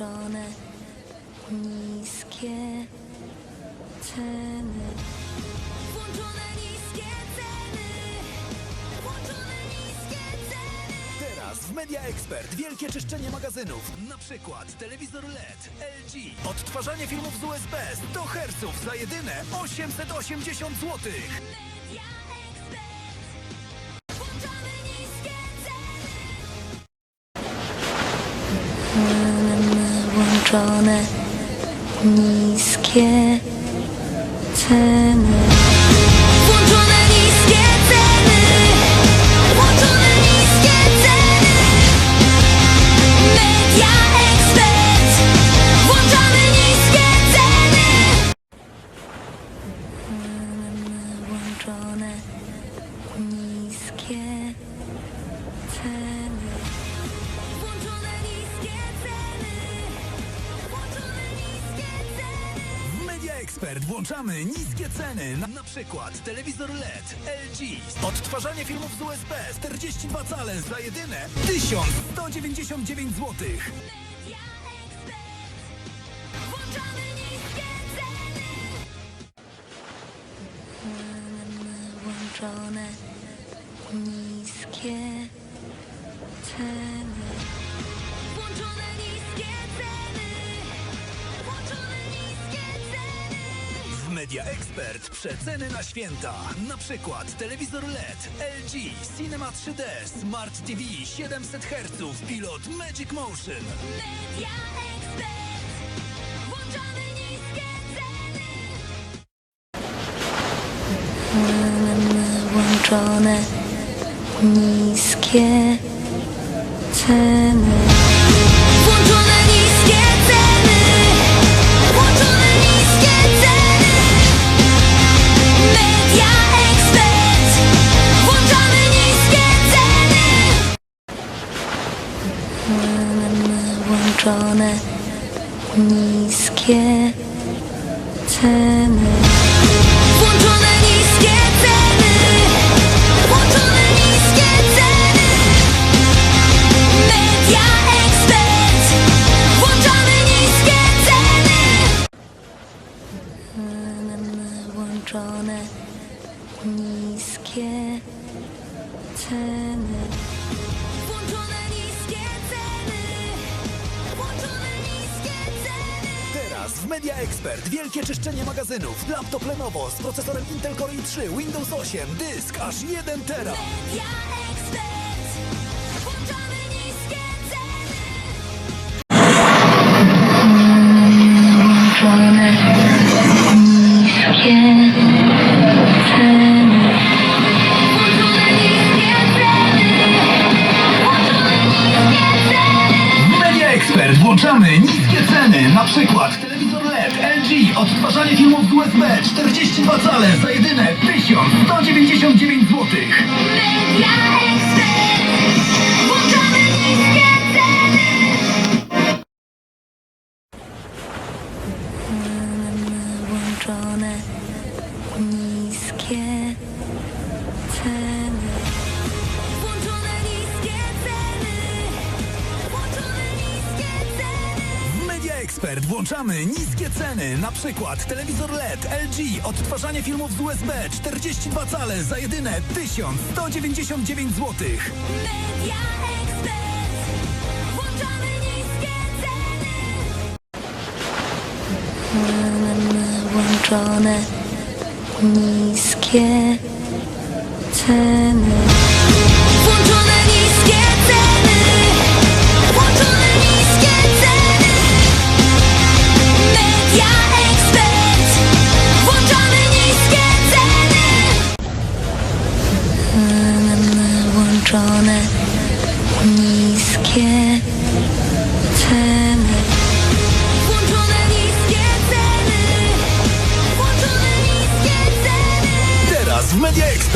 włączone niskie ceny. Włączone niskie ceny. Włączone niskie ceny. Teraz w Media Expert wielkie czyszczenie magazynów. Na przykład telewizor LED LG. Odtwarzanie filmów z USB 100 Hz za jedyne 880 zł. Media Włączone niskie ceny. Expert włączamy niskie ceny. Na, na przykład telewizor LED LG. Odtwarzanie filmów z USB 42 cale za jedyne 1199 zł. Włączone niskie ceny. Włączone Media Expert przeceny na święta. Na przykład telewizor LED LG Cinema 3D Smart TV 700 Hz pilot Magic Motion. Media Expert. Włączamy niskie ceny. Włączone niskie ceny. Włączone niskie ceny. Włączone niskie ceny. Włączone niskie ceny. Media Expert. Włączamy niskie ceny. Włączone niskie ceny. Włączone Media Expert wielkie czyszczenie magazynów. Laptop Lenovo z procesorem Intel Core i3, Windows 8, dysk aż 1 tera. Odtwarzanie filmów z USB 42 cale za jedyne 1199 zł. Włączone niskie ceny. Włączamy niskie ceny. Na przykład telewizor LED LG, odtwarzanie filmów z USB 42 cale za jedyne 1199 zł. Media Expert. Włączamy niskie ceny. Włączone niskie ceny. Włączone niskie ceny.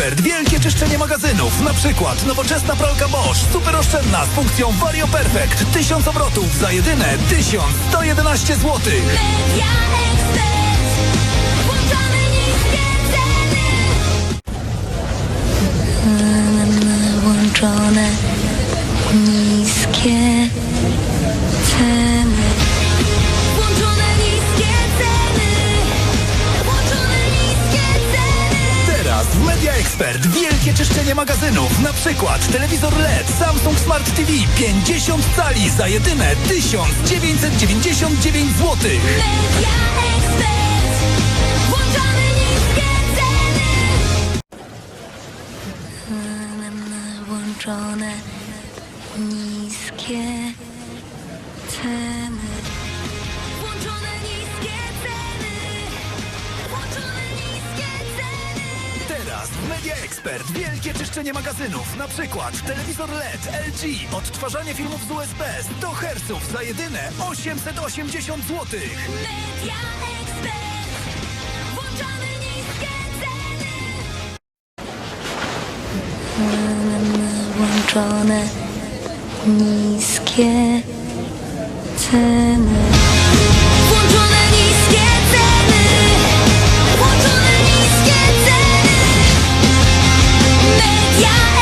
Expert wielkie czyszczenie magazynów. Na przykład nowoczesna pralka Bosch, super oszczędna z funkcją Vario Perfect. 1000 obrotów za jedyne 1111 zł. Media Expert. Włączamy niskie ceny. Włączone niskie ceny. Czyszczenie magazynów. Na przykład telewizor LED Samsung Smart TV 50 cali za jedyne 1999 zł. Media Expert. Włączamy niskie ceny. Włączone niskie ceny. Expert wielkie czyszczenie magazynów. Na przykład telewizor LED LG, odtwarzanie filmów z USB 100 Hz za jedyne 880 zł. Media Expert. Włączamy niskie ceny. Włączone niskie ceny. Włączone niskie ceny. Media Expert.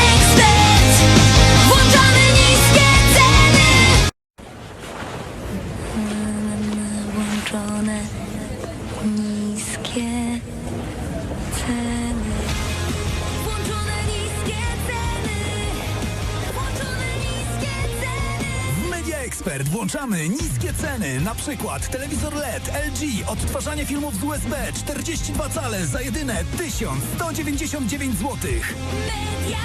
Expert włączamy niskie ceny. Na przykład telewizor LED LG, odtwarzanie filmów z USB 42 cale za jedyne 1199 zł. Media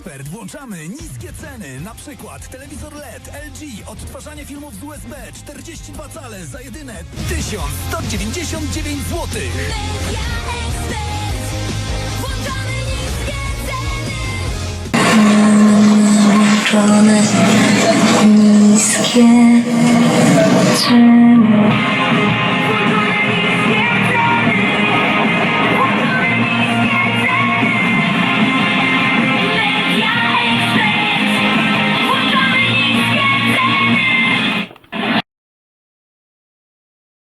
Expert włączamy niskie ceny. Na przykład telewizor LED LG, odtwarzanie filmów z USB 42 cale za jedyne 1199 zł. Media Expert. Włączamy niskie ceny. Włączone niskie ceny.